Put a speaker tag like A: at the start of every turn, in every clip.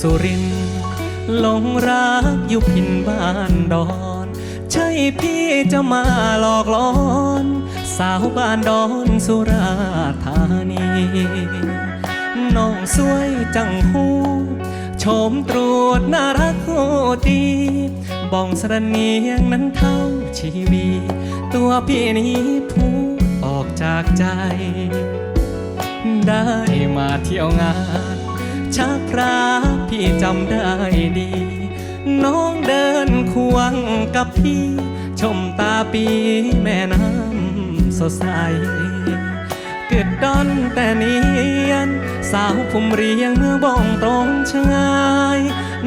A: สุรินหลงรักอยู่พินบ้านดอน ใช่พี่จะมาหลอกหลอน สาวบ้านดอนสุราธานีน้องสวยจังหูชมตรวจน่ารักโคดีบ้องสรเนียงนั้นเท่าชีวี ตัวพี่นี้พูดออกจากใจ ได้มาเที่ยวงานชักพระ พี่จำได้ดี น้องเดินควงกับพี่ ชมตาปีแม่น้ำสดใสเกิดดอนแต่เนียน สาวผมเรียงเมื่อบ้องตรงชงาย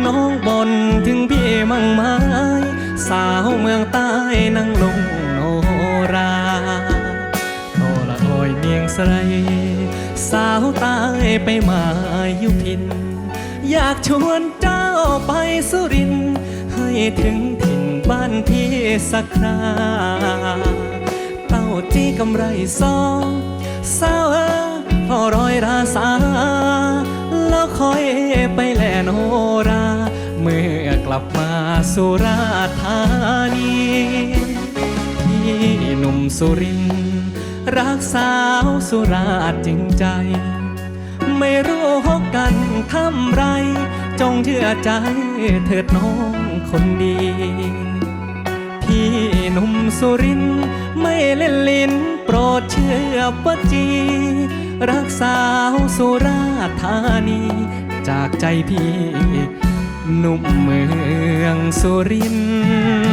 A: น้องบนถึงพี่มั่งไม้สาวเมืองใต้นั่งลงโนราโอละโอยเนียงสไลสาวใตายไปมาอยู่พิน อยากชวนเจ้าไปสุริน ให้ถึงถิ่นบ้านพี่สักคราเต้าจี้กำไรซองสาวเออพอรอยราสา แล้วคอยไปแลโนรา เมื่อกลับมาสุราธานีพี่หนุ่มสุริน รักสาวสุราจริงใจ ไม่รู้ กันทำไร จงเชื่อใจเถิดน้องคนดี พี่หนุ่มสุรินไม่เล่นลิ้น โปรดเชื่อว่าจี รักสาวสุราธานี จากใจพี่ หนุ่มเมืองสุรินทร์